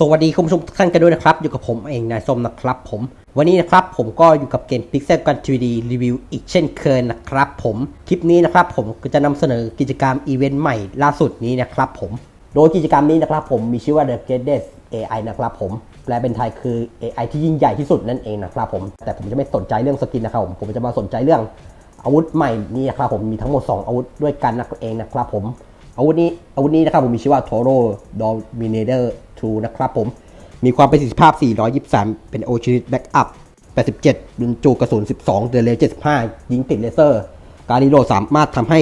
สวัสดีคุณผู้ชมทุกท่านกันด้วยนะครับ อยู่กับผมเองนายส้มนะครับผม วันนี้นะครับผมก็อยู่กับเกม Pixel กัน 3D Review อีกเช่นเคยนะครับผมคลิปนี้นะครับผมก็จะนำเสนอกิจกรรมอีเวนต์ใหม่ล่าสุดนี้นะครับผม โดยกิจกรรมนี้นะครับผมมีชื่อว่า The Greatest AI นะครับผมแปลเป็นไทยคือ AI ที่ยิ่งใหญ่ที่สุดนั่นเองนะครับผม แต่ผมจะไม่สนใจเรื่องสกินนะครับผมผมจะมาสนใจเรื่องอาวุธใหม่นี้นะครับผมมีทั้งหมด 2 อาวุธด้วยกันนั่นเองนะครับผมอาวุธนี้อาวุธนี้นะครับผมมีชื่อว่า Toro Dominator 2นะครับผม มีความประสิทธิภาพ 423 เป็น o c h i n i t Backup 87บรรจุกระสุน 12 เดเร็ว75 ยิงติดเลเซอร์ การรีโหลดสามารถทำให้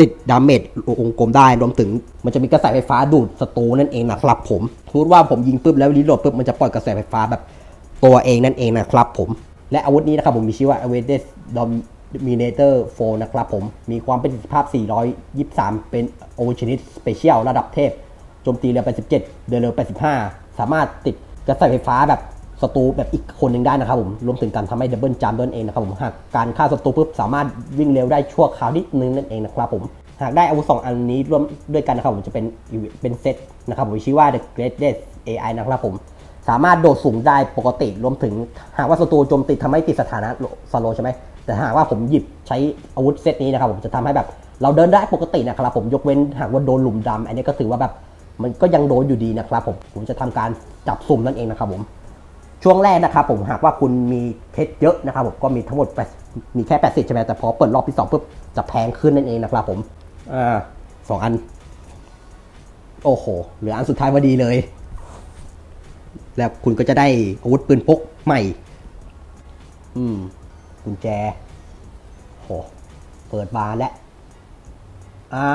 ติดดาเมจวงกลมได้ รวมถึงมันจะมีกระแสไฟฟ้าดูดศัตรูนั่นเองนะครับผมพูดว่าผมยิงปุ๊บแล้วรีโหลดปุ๊บมันจะปล่อยกระแสไฟฟ้าแบบตัวเองนั่นเองนะครับผม และอาวุธนี้นะครับผมมีชื่อว่า a v e d e s Dominator 4 นะครับผม มีความประสิทธิภาพ 423 เป็น o c h i n i t Special ระดับเทพ จมตีเร็ว87 เดินเร็ว 85 สามารถติดกระแสไฟฟ้าแบบศัตรูแบบอีกคนหนึ่งได้นะครับผมรวมถึงการทำให้ดับเบิลจัมป์นั่นเองนะครับผมหากการฆ่าศัตรูปุ๊บสามารถวิ่งเร็วได้ชั่วคราวนิดนึงนั่นเองนะครับผมหากได้อาวุธสองอันนี้ร่วมด้วยกันนะครับผมจะเป็นเป็นเซตนะครับผมชื่อว่า The Greatest AI นะครับผมสามารถโดดสูงได้ปกติรวมถึง หากว่าศัตรูโจมตีทำให้ติดสถานะสโลใช่ไหมแต่หากว่าผมหยิบใช้อาวุธเซตนี้นะครับผมจะทำให้แบบเราเดินได้ปกตินะครับผมยกเว้นหากว่าโดนหลุมดำอันนี้ก็ถือว่าแบบ มันก็ยังโดนอยู่ดีนะครับผมผมจะทำการจับสุ่มนั่นเองนะครับผมช่วงแรกนะครับผมหากว่าคุณมีเพชรเยอะนะครับผมก็มีทั้งหมดมีแค่ 80 ใช่ไหมแต่พอเปิดรอบที่2ปุ๊บจะแพงขึ้นนั่นเองนะครับผมอ่าสองอัน โอ้โหเหลืออันสุดท้ายพอดีเลย แล้วคุณก็จะได้อาวุธปืนพกใหม่ อืมกุญแจโหเปิดบานแล้วอ่า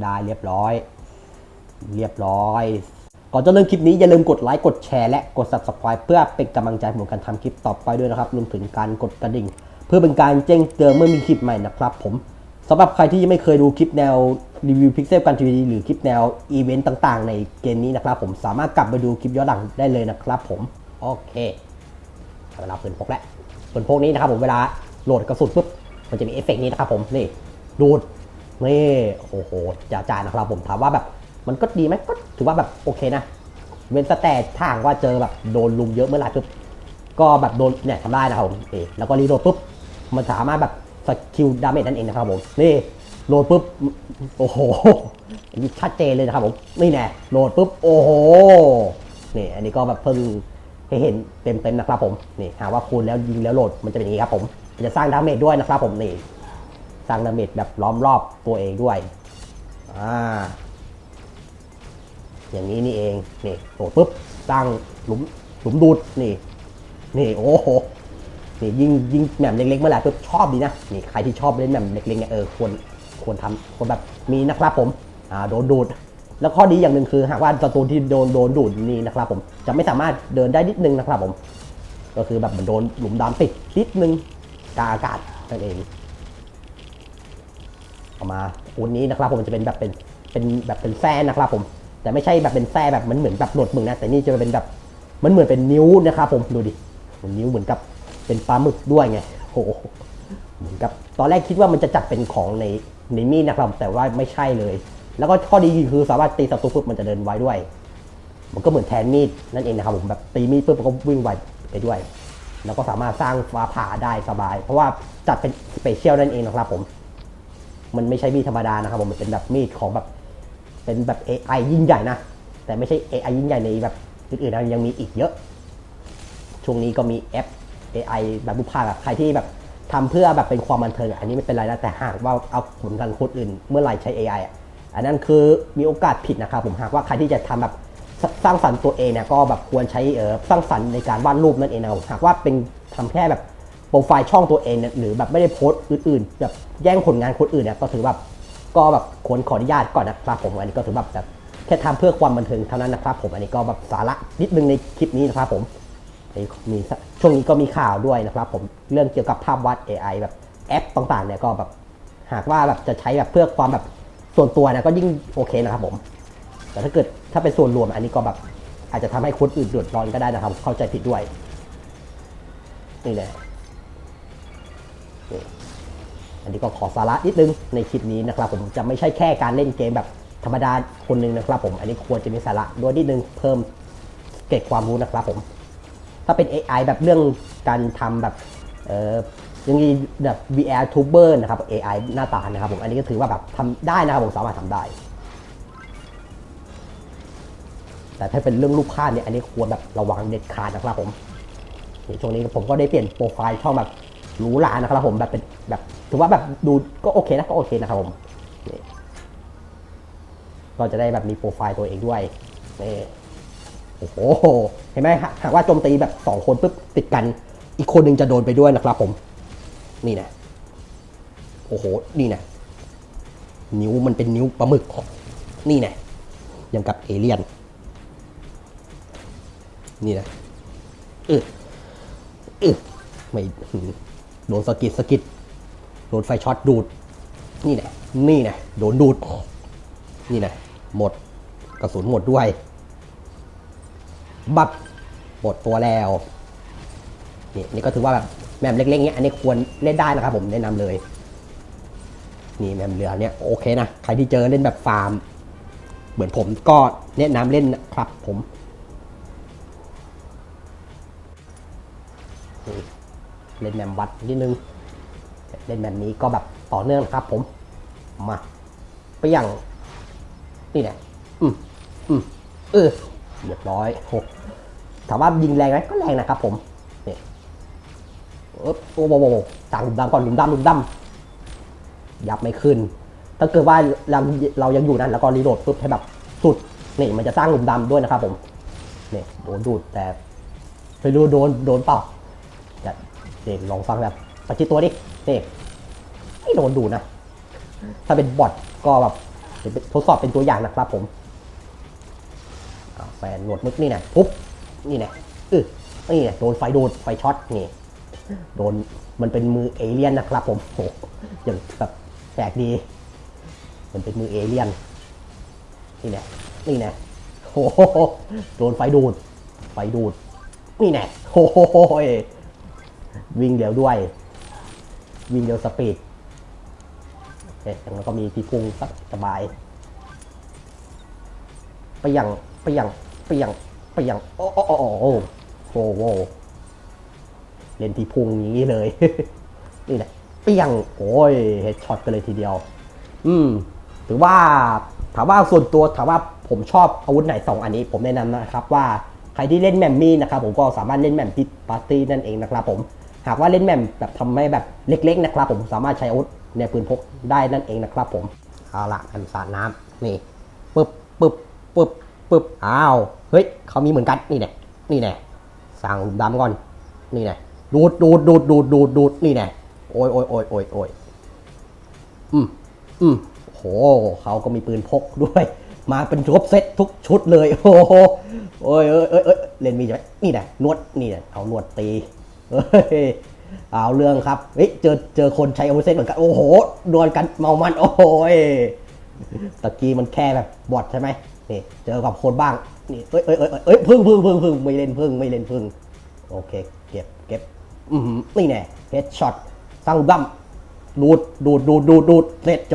ได้เรียบร้อย เรียบร้อย ก่อนจะเริ่มคลิปนี้อย่าลืมกดไลค์กดแชร์และกด subscribe เพื่อเป็นกำลังใจผมในการทำคลิปต่อไปด้วยนะครับรวมถึงการกดกระดิ่ง เพื่อเป็นการแจ้งเตือนเมื่อมีคลิปใหม่นะครับผมสำหรับใครที่ยังไม่เคยดูคลิปแนวรีวิวพิกเซลกันทีวีหรือคลิปแนวอีเวนต์ต่างๆ ในเกมนี้นะครับผมสามารถกลับไปดูคลิปย้อนหลังได้เลยนะครับผมโอเคเวลาปืนพกแล้วปืนพกนี้นะครับผมเวลาโหลดกระสุนปุ๊บมันจะมีเอฟเฟกต์นี้นะครับผมนี่ดูดนี่โอ้โหจ่าจ่านะครับผมถามว่าแบบ มันก็ดีไหมก็ถือว่าแบบโอเคนะ เว้นแต่ทางว่าเจอแบบโดนลุมเยอะเมื่อไหร่ปุ๊บก็แบบโดนเนี่ยทำได้นะครับผมนี่แล้วก็รีโหลดปุ๊บมันสามารถแบบสกิลดาเมจนั่นเองนะครับผมนี่โหลดปุ๊บโอ้โหชัดเจนเลยนะครับผมนี่แน่โหลดปุ๊บโอ้โหนี่อันนี้ก็แบบเพิ่งให้เห็นเต็มๆนะครับผมนี่หาว่าคูณแล้วยิงแล้วโหลดมันจะเป็นอย่างนี้ครับผมมันจะสร้างดาเมจด้วยนะครับผมนี่สร้างดาเมจแบบล้อมรอบตัวเองด้วยอ่า อย่างนี้นี่เองนี่โหลดปุ๊บสร้งหลุมหลุมดูดนี่ นี่โอ้โหนี่ยิงยิงแหม่มเล็กๆเมื่อไหร่ปุ๊บชอบดีนะนี่ใครที่ชอบเล่นแหม่มเล็กๆเนี่ยเออควรควรทำควรแบบมีนะครับผมอ่าโดนดูด แล้วข้อดีอย่างหนึ่งคือหากว่าศัตรูที่โดนโดนดูดนี่นะครับผมจะไม่สามารถเดินได้นิดนึงนะครับผม ก็คือแบบเหมือนโดนหลุมดำติดนิดนึงกาอากาศนั่นเองเอามาอุนนี้นะครับผมจะเป็นแบบเป็นเป็นแบบเป็นแส้นะครับผม แต่ไม่ใช่แบบเป็นแส้แบบมือนเหมือนแบบหนวดมึงนะ แต่นี่จะเป็นแบบมันเหมือนเป็นนิ้วนะครับผมดูดิเหมือนนิ้วเหมือนกับเป็นปลาหมึกด้วยไงโอ้โหเหมือนกับตอนแรกคิดว่ามันจะจัดเป็นของในในมีดนะครับแต่ว่าไม่ใช่เลย แล้วก็ข้อดีคือสามารถตีศัตรูปุ๊บมันจะเดินไวด้วย มันก็เหมือนแทนมีดนั่นเองนะครับผมแบบตีมีดปุ๊บมันก็วิ่งไวไปด้วย แล้วก็สามารถสร้างฟ้าผ่าได้สบาย เพราะว่าจัดเป็นสเปเชียลนั่นเองนะครับผม มันไม่ใช่มีดธรรมดานะครับผมมันเป็นแบบมีดของแบบ เป็นแบบ AI ยิ่งใหญ่นะ แต่ไม่ใช่ AI ยิ่งใหญ่ในแบบอื่นๆนะยังมีอีกเยอะ ช่วงนี้ก็มีแอป AI แบบบุพภาแบบใครที่แบบทำเพื่อแบบเป็นความบันเทิงอันนี้ไม่เป็นไรนะแต่หากว่าเอาผลกันคนอื่น เมื่อไหร่ใช้ AI อะอันนั้นคือมีโอกาสผิดนะครับผมหากว่าใครที่จะทำแบบสร้างสรรค์ตัวเองเนี่ยก็แบบควรใช้เออสร้างสรรค์ในการวาดรูปนั่นเองนะหากว่าเป็นทำแค่แบบโปรไฟล์ช่องตัวเองเนี่ยหรือแบบไม่ได้โพสต์อื่นๆแบบแย่งผลงานคนอื่นเนี่ยก็ถือแบบ ก็แบบควรขออนุญาตก่อนนะครับผมอันนี้ก็ถือแบบแบบแค่ทำเพื่อความบันเทิงเท่านั้นนะครับผมอันนี้ก็แบบสาระนิดนึงในคลิปนี้นะครับผมมีช่วงนี้ก็มีข่าวด้วยนะครับผมเรื่องเกี่ยวกับภาพวาด AI แบบแอปต่างๆเนี่ยก็แบบหากว่าแบบจะใช้แบบเพื่อความแบบส่วนตัวนี่ยก็ยิ่งโอเคนะครับผม แต่ถ้าเกิดถ้าเป็นส่วนรวมอันนี้ก็แบบอาจจะทำให้คนอื่นเดือดร้อนก็ได้นะครับ เข้าใจผิดด้วยนี่แหละ อันนี้ก็ขอสาระนิดนึงในคลิปนี้นะครับผมจะไม่ใช่แค่การเล่นเกมแบบธรรมดาคนหนึ่งนะครับผมอันนี้ควรจะมีสาระด้วยนิดนึงเพิ่มเกร็ดความรู้นะครับผมถ้าเป็น AI แบบเรื่องการทำแบบเออยังมีแบบ VR tuber นะครับ AI หน้าตานะครับผมอันนี้ก็ถือว่าแบบทำได้นะครับผมสามารถทำได้ แต่ถ้าเป็นเรื่องรูปภาพเนี่ยอันนี้ควรแบบระวังเด็ดขาดนะครับผมนี่ช่วงนี้ผมก็ได้เปลี่ยนโปรไฟล์ช่องแบบ หรูหรานะครับผมแบบเป็นแบบถือว่าแบบดูก็โอเคนะก็โอเคนะครับผมนี่ก็จะได้แบบมีโปรไฟล์ตัวเองด้วยนี่โอ้โหเห็นไหมหากว่าโจมตีแบบสองคนปุ๊บติดกัน อีกคนหนึ่งจะโดนไปด้วยนะครับผม นี่นะโอ้โหนี่นะนิ้วมันเป็นนิ้วปลาหมึกนี่นะยังกับเอเลี่ยน นี่นะเออเออไม่ โดนสะกิดสะกิดโดนไฟช็อตดูด นี่นะนี่นะโดนดูด นี่นะหมดกระสุนหมดด้วย บับหมดตัวแล้วนี่นี่ก็ถือว่าแบบแมมเล็กๆเนี้ยอันนี้ควรเล่นได้นะครับผมแนะนำเลย นี่แมมเรือเนี่ยโอเคนะ ใครที่เจอเล่นแบบฟาร์ม เหมือนผมก็แนะนำเล่นนะครับผม เล่นแมมวัดนิดนึง เล่นแบบนี้ก็แบบต่อเนื่องนะครับผม มาไปอย่างนี่แหละอืมอืมเออเรียบร้อยหกถามว่ายิงแรงไหมก็แรงนะครับผมเนี่เออโอ้โหโอ้โหต่างหลุมดำก่อนหลุมดำหลุมดำยับไม่ขึ้น ถ้าเกิดว่าเราเรายังอยู่นั้นแล้วก็รีโหลดปุ๊บให้แบบสุดนี่มันจะสร้างหลุมดำด้วยนะครับผมนี่โดนดูดแต่ไม่รู้โดนโดนเปล่า เด็กลองฟังแบบประชิตัวดินี่ไม่โดนดูนะ ถ้าเป็นบอทก็แบบทดสอบเป็นตัวอย่างนะครับผมแฟนหนวดมึกนี่นะปุ๊บนี่นะเออนี่นะโดนไฟโดนไฟช็อตนี่โดนมันเป็นมือเอเลี่ยนนะครับ ผมโหอย่างแบบแปลกดี มันเป็นมือเอเลี่ยนนี่นะนี่นะโอ้โหโดนไฟดูดไฟดูดนี่แน่โอ้โหย วิ่งเร็วด้วย วิ่งเร็วสปีดเอ๊ะแล้วก็มีที่พุ่งสบายไปย่างไปย่างไปย่างไปย่างโอ้โอ้โอ้โอ้โอ้โอ้โหเล่นที่พุ่งอย่างนี้เลย นี่แหละเปี้ยงโอ้ยเฮดช็อตกันเลยทีเดียว อืมถือว่าถามว่าส่วนตัวถามว่าผมชอบอาวุธไหนสองอันนี้ ผมแนะนำนะครับว่าใครที่เล่นแมมมี่นะครับผมก็สามารถเล่นแมมพิทปาร์ตี้นั่นเองนะครับผม หากว่าเล่นแมมแบบทำให้แบบเล็กๆนะครับผมสามารถใช้อาวุธในปืนพกได้นั่นเองนะครับผมเอาละอันสาดน้ำนี่ปึ๊บปึ๊บปึ๊บปึ๊บอ้าวเฮ้ยเขามีเหมือนกันนี่แน่นี่แน่สั่งหลุมดำก่อนนี่แน่ดูดดูดดูดดูดดูดดูดนี่แน่โอ้ยโอ้ยโอ้ยโอ้ยโอ้ยอืมอืมโหเขาก็มีปืนพกด้วย มาเป็นครบเซตทุกชุดเลย โอ้โหโอ้ยเอ้ยเอ้ยเอ้ยเล่นมีใช่ไหมนี่แหละนวดนี่แหละเอานวดตี เฮ้ยเอาเรื่องครับเฮ้ยเจอเจอคนใช้อาวุธเซตเหมือนกัน โอ้โหดวลกันเมามัน โอ้โหยตะกี้มันแค่แบบบอทใช่ไหมนี่เจอกับคนบ้างนี่เอ้ยเอ้ยเอ้ยเอ้ยพึ่งพึ่งพึ่งพึ่งไม่เล่นพึ่งไม่เล่นพึ่งโอเค เก็บเก็บอือหือนี่แน่เฮดช็อตสร้างดั้มดูดดูดดูดดูดดูดเสร็จโจ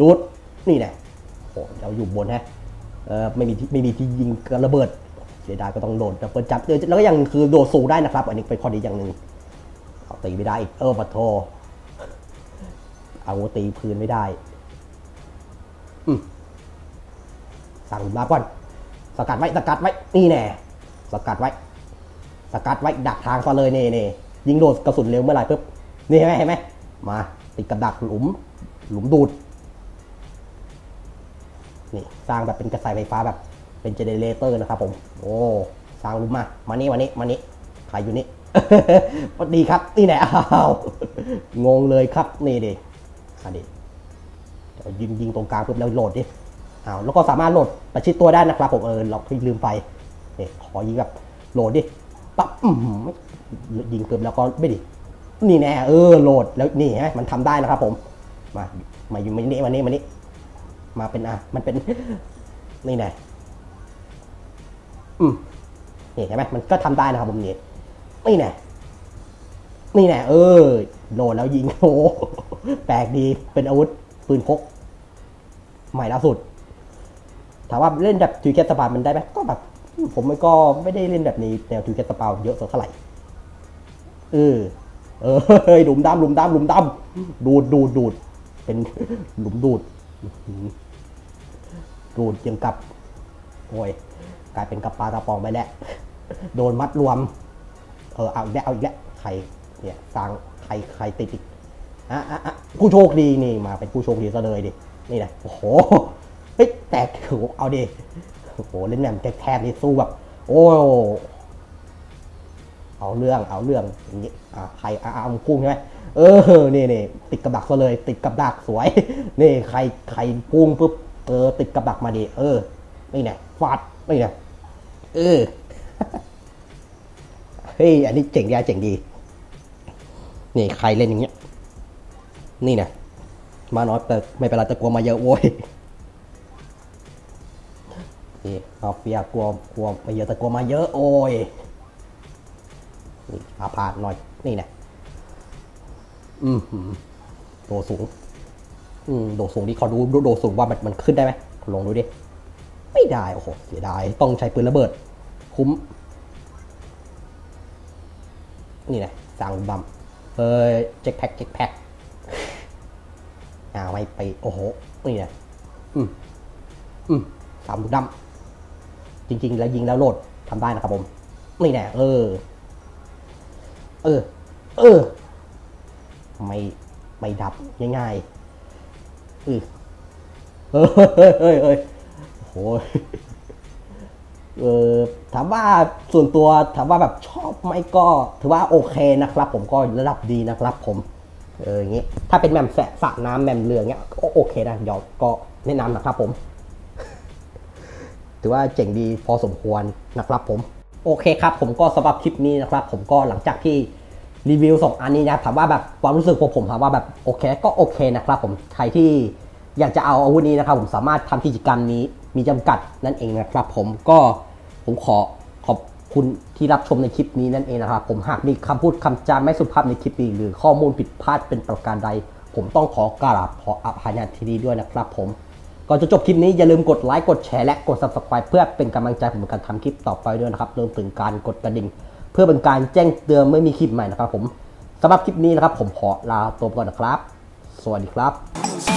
ดูดนี่แน่โอ้เราอยู่บนฮะเออไม่มีที่ไม่มีที่ยิงกระเบิด สียดายก็ต้องโดดแต่เปิดจับเออแล้วก็ยังคือโดดสูงได้นะครับ อันนี้เป็นข้อดีอย่างหนึ่งเอาตีไม่ได้อีกเออปะโทเอาตีพื้นไม่ได้สั่งมาก่อนสกัดไว้สกัดไว้นี่แน่สกัดไว้ สกัดไว้ดักทางซะเลยเน่เน่ยิงโดดกระสุนเร็วเมื่อไหร่ปุ๊บนี่เห็นไหมเห็นไหมมา ติดกับดักหลุม หลุมดูดนี่สร้างแบบเป็นกระแสไฟฟ้าแบบ เป็นเจเนเรเตอร์นะครับผม โอ้สร้างรูปมา มานี่มานี่มานี่ใครอยู่นี่สวัสดีครับนี่แหละอ้าวงงเลยครับนี่ดิอันนี้เดี๋ยวยิงยิงตรงกลางปุ๊บแล้วโหลดดิอ้าวแล้วก็สามารถโหลดประชิดตัวได้นะครับผมเออเราลืมไปนี่ขอยิงแบบโหลดดิปั๊บอื้อหือยิงปุ๊บแล้วก็ไม่ดินี่แน่เออโหลดแล้วนี่ฮะมันทำได้นะครับผม มามาอยู่มานี่มานี่มานี่มาเป็นอะมันเป็นนี่ไง อืมนี่เห็นไหมมันก็ทำได้นะครับผมนี่นี่ไงนี่ไงเออโดนแล้วยิงโอ้โหแปลกดีเป็นอาวุธปืนพก ใหม่ล่าสุด ถามว่าเล่นแบบถือแคสบานมันได้ไหมก็แบบ ผมมันก็ไม่ได้เล่นแบบนี้แนวทูแคสเปาเยอะสักเท่าไหร่เออเออเฮ้หลุมดำหลุมดำหลุมดำดูดดูดดูด เป็นหลุมดูดดูดยังกับ โอ้ย กลายเป็นกับปากระปองไปแล้ว โดนมัดรวม เออเอาอีกแล้วเอาอีกแล้วใครเนี่ยสร้างใครใครติดอีกอะอะอะผู้โชคดีนี่มาเป็นผู้โชคดีซะเลยดินี่นะโอ้โหเฮ้ยแตกโหเอาดิโอ้โหเล่นแหนมแทบๆนี่สู้แบบโอ้เอาเรื่องเอาเรื่องอย่างงี้อะใครอะเอาพุ่งใช่ไหมเออนี่นี่ติดกับดักซะเลย ติดกับดักสวย นี่ใครใครพุ่งปุ๊บเออติดกับดักมาดิเออ นี่ไงฟาด นี่ไงเออเฮ้ยอันนี้เจ๋งดีเจ๋งดี นี่ใครเล่นอย่างเงี้ย นี่นะมาน้อยแต่ไม่เป็นไรแต่กลัวมาเยอะโว้ยนี่มาเฟียกลัวกลัวมาเยอะแต่กลัวมาเยอะโอ้ยนี่อาพาธหน่อย นี่นะอืมหืมโดสูง อืมโดสูงดิขอดูดูโดดสูงว่ามันมันขึ้นได้ไหมลองดูดิ ไม่ได้ โอ้โห เสียดาย ต้องใช้ปืนระเบิด คุ้ม นี่นะสั่งบัมเฮ้ยเจ็คแพ็กเจ็คแพ็กอ่าไม่ไป โอ้โห นี่นะอืม อืมสามลูกดำจริง ๆ แล้วยิงแล้วโหลดทำได้นะครับผม นี่แน่เออ เออ เออ ไม่ ไม่ดับง่ายๆเออเฮ้ยเฮ้ยเฮ้ยเฮ้ย โหเออถามว่าส่วนตัวถามว่าแบบชอบไหมก็ถือว่าโอเคนะครับ ผมก็ระดับดีนะครับ ผม เอออย่างงี้ ถ้าเป็นแมมแสะสระน้ำแมมเรือเงี้ยก็โอเคนะยวก็แนะนำนะครับ ผม ถือว่าเจ๋งดีพอสมควรนะครับ ผม โอเคครับ ผมก็สำหรับคลิปนี้นะครับ ผมก็หลังจากที่รีวิวสองอันนี้นะถามว่าแบบความรู้สึกของผมถามว่าแบบโอเค ก็โอเคนะครับ ผมใครที่ อยากจะเอาอาวุธนี้นะครับ ผมสามารถทำกิจกรรมนี้มีจำกัดนั่นเองนะครับ ผมก็ผมขอขอบคุณที่รับชมในคลิปนี้นั่นเองนะครับ ผมหากมีคำพูดคำจาไม่สุภาพในคลิปนี้หรือข้อมูลผิดพลาดเป็นประการใด ผมต้องขอกราบขออภัยในทีนี้ด้วยนะครับ ผมก่อนจะจบคลิปนี้อย่าลืมกดไลค์กดแชร์และกด subscribe เพื่อเป็นกำลังใจผมในการทำคลิปต่อไปด้วยนะครับรวมถึงการกดกระดิ่ง เพื่อเป็นการแจ้งเตือนเมื่อมีคลิปใหม่นะครับ ผมสำหรับคลิปนี้นะครับ ผมขอลาตัวก่อนนะครับ สวัสดีครับ